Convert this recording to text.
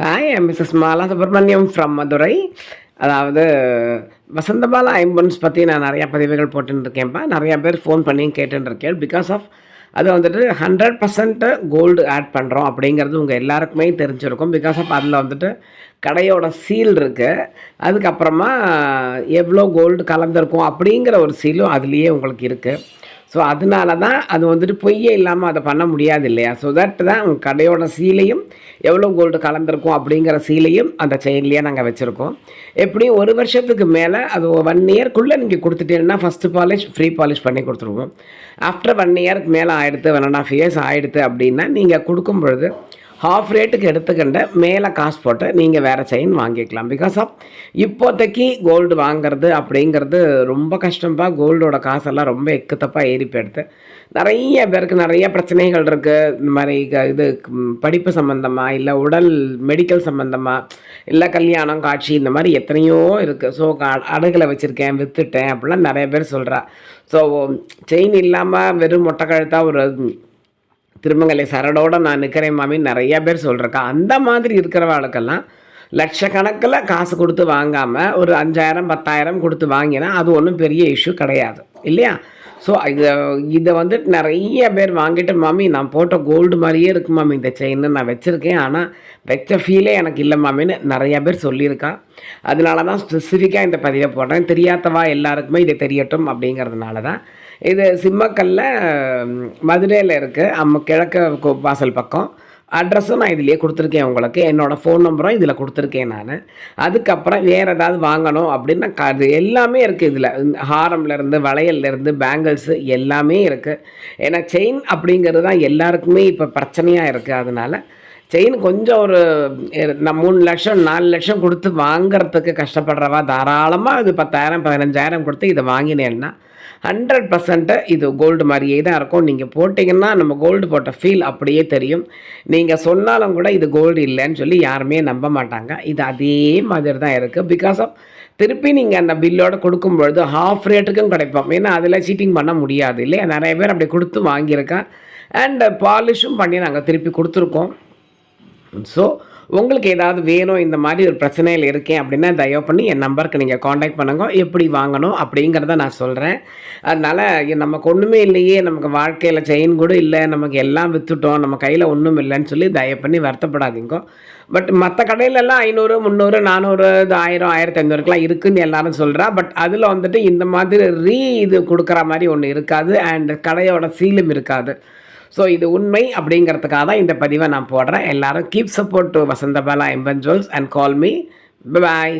Hi Mrs Mala Subramaniam from Madurai அதாவது வசந்தபாலா ஐம்பன்ஸ் பற்றி நான் நிறையா பதிவுகள் போட்டுன்னு நிறையா பேர் ஃபோன் பண்ணி கேட்டுருக்கேன். இருக்கேன் பிகாஸ் ஆஃப் அது வந்துட்டு ஹண்ட்ரட் பர்சன்ட்டு கோல்டு ஆட் பண்ணுறோம் அப்படிங்கிறது உங்கள் எல்லாருக்குமே தெரிஞ்சிருக்கும். பிகாஸ் ஆஃப் அதில் வந்துட்டு கடையோட சீல் இருக்குது அதுக்கப்புறமா எவ்வளோ கோல்டு கலந்துருக்கும் அப்படிங்கிற ஒரு சீலும் அதுலேயே உங்களுக்கு இருக்குது ஸோ அதனால தான் அது வந்துட்டு பொய்யே இல்லாமல் அதை பண்ண முடியாது இல்லையா ஸோ தட் தான் உங்கள் கடையோட சீலையும் எவ்வளோ கோல்டு கலந்துருக்கும் அப்படிங்கிற சீலையும் அந்த செயின்லேயே நாங்கள் வச்சுருக்கோம். எப்படியும் ஒரு வருஷத்துக்கு மேலே அது ஒன் இயர்க்குள்ளே நீங்கள் கொடுத்துட்டீங்கன்னா ஃபஸ்ட்டு பாலிஷ் ஃப்ரீ பாலிஷ் பண்ணி கொடுத்துருவோம். ஆஃப்டர் ஒன் இயருக்கு மேலே ஆகிடுது ஒன் அண்ட் ஆஃப் இயர்ஸ் ஆகிடுது அப்படின்னா நீங்கள் கொடுக்கும் பொழுது ஹாஃப் ரேட்டுக்கு எடுத்துக்கிட்ட மேலே காசு போட்டு நீங்கள் வேறு செயின் வாங்கிக்கலாம். பிகாஸ் ஆஃப் இப்போதைக்கு கோல்டு வாங்குறது அப்படிங்கிறது ரொம்ப கஷ்டம்பா கோல்டோட காசெல்லாம் ரொம்ப எக்குத்தப்பாக ஏறி போயிடுது. நிறைய பேருக்கு நிறைய பிரச்சனைகள் இருக்குது இந்த மாதிரி க- இது படிப்பு சம்மந்தமாக இல்லை உடல் மெடிக்கல் சம்மந்தமாக இல்லை கல்யாணம் காட்சி இந்த மாதிரி எத்தனையோ இருக்குது ஸோ அடகுல வச்சுருக்கேன் விற்றுட்டேன் அப்படிலாம் நிறைய பேர் சொல்கிறா ஸோ செயின் இல்லாமல் வெறும் மொட்டை கழுத்தாக ஒரு திருமங்கலை சரடோடு நான் நிற்கிறேன் மாமின்னு நிறைய பேர் சொல்கிறக்கா அந்த மாதிரி இருக்கிறவாளுக்கெல்லாம் லட்சக்கணக்கில் காசு கொடுத்து வாங்காமல் ஒரு அஞ்சாயிரம் பத்தாயிரம் கொடுத்து வாங்கினா அது ஒன்றும் பெரிய இஷ்யூ கிடையாது. இல்லையா? ஸோ இதை இதை வந்துட்டு நிறைய பேர் வாங்கிட்டு மாமி நான் போட்ட கோல்டு மாதிரியே இருக்கு மாமி. இந்த செயின்னு நான் வச்சுருக்கேன். ஆனால் வச்ச ஃபீலே எனக்கு இல்லை மாமின்னு நிறைய பேர் சொல்லியிருக்கா. அதனால தான் ஸ்பெசிஃபிக்காக இந்த பதிவை போடுறேன். தெரியாதவா எல்லாருக்குமே இது தெரியட்டும் அப்படிங்கிறதுனால தான். இது சிம்மக்கல்ல மதுரையில் இருக்குது அம்ம கிழக்கு வாசல் பக்கம். அட்ரஸும் நான் இதுலேயே கொடுத்துருக்கேன் உங்களுக்கு. என்னோடய ஃபோன் நம்பரும் இதில் கொடுத்துருக்கேன் நான். அதுக்கப்புறம் வேறு ஏதாவது வாங்கணும் அப்படின்னா க- அது எல்லாமே இருக்குது இதில். ஹாரம்லேருந்து வளையல்லேருந்து பேங்கிள்ஸு எல்லாமே இருக்குது ஏன்னா செயின் அப்படிங்கிறது தான் எல்லாருக்குமே இப்போ பிரச்சனையாக இருக்குது அதனால செயின் கொஞ்சம் ஒரு நான் மூணு லட்சம் நாலு லட்சம் கொடுத்து வாங்குறதுக்கு கஷ்டப்படுறவா தாராளமாக இது பத்தாயிரம் பதினஞ்சாயிரம் கொடுத்து இதை வாங்கினேன்னா ஹண்ட்ரட் பர்சன்ட்டு இது கோல்டு மாதிரியே தான் இருக்கும். நீங்கள் போட்டிங்கன்னா நம்ம கோல்டு போட்ட ஃபீல் அப்படியே தெரியும். நீங்கள் சொன்னாலும் கூட இது கோல்டு இல்லைன்னு சொல்லி யாருமே நம்ப மாட்டாங்க. இது அதே மாதிரி தான் இருக்குது பிகாஸ் ஆஃப் திருப்பி நீங்கள் அந்த பில்லோடு கொடுக்கும் பொழுது ஹாஃப் ரேட்டுக்கும் கிடைப்போம். ஏன்னா அதில் சீட்டிங் பண்ண முடியாது இல்லையா? நிறைய பேர் அப்படி கொடுத்து வாங்கியிருக்கேன் அண்ட் பாலிஷும் பண்ணி நாங்கள் திருப்பி கொடுத்துருக்கோம். ஸோ உங்களுக்கு ஏதாவது வேணும் இந்த மாதிரி ஒரு பிரச்சனையில் இருக்கேன் அப்படின்னா தயவு பண்ணி என் நம்பருக்கு நீங்கள் காண்டாக்ட் பண்ணுங்க. எப்படி வாங்கணும் அப்படிங்கிறத நான் சொல்கிறேன் அதனால் நமக்கு ஒன்றுமே இல்லையே நமக்கு வாழ்க்கையில் செயின் கூட இல்லை நமக்கு எல்லாம் விற்றுட்டோம் நம்ம கையில் ஒன்றும் இல்லைன்னு சொல்லி தயவு பண்ணி வருத்தப்படாதீங்க. பட் மற்ற கடையிலெல்லாம் ஐநூறு முந்நூறு நானூறு இது ஆயிரம் ஆயிரத்தி ஐநூறுக்கெலாம் இருக்குதுன்னு எல்லாரும் சொல்கிறா பட் அதில் வந்துட்டு இந்த மாதிரி ரீ இது கொடுக்குற மாதிரி ஒன்று இருக்காது. அண்ட் கடையோட சீலும் இருக்காது. ஸோ இது உண்மை அப்படிங்கிறதுக்காக தான் இந்த பதிவை நான் போடுறேன். எல்லாரும் keep support to Vasanthabala Emban jewels and call me bye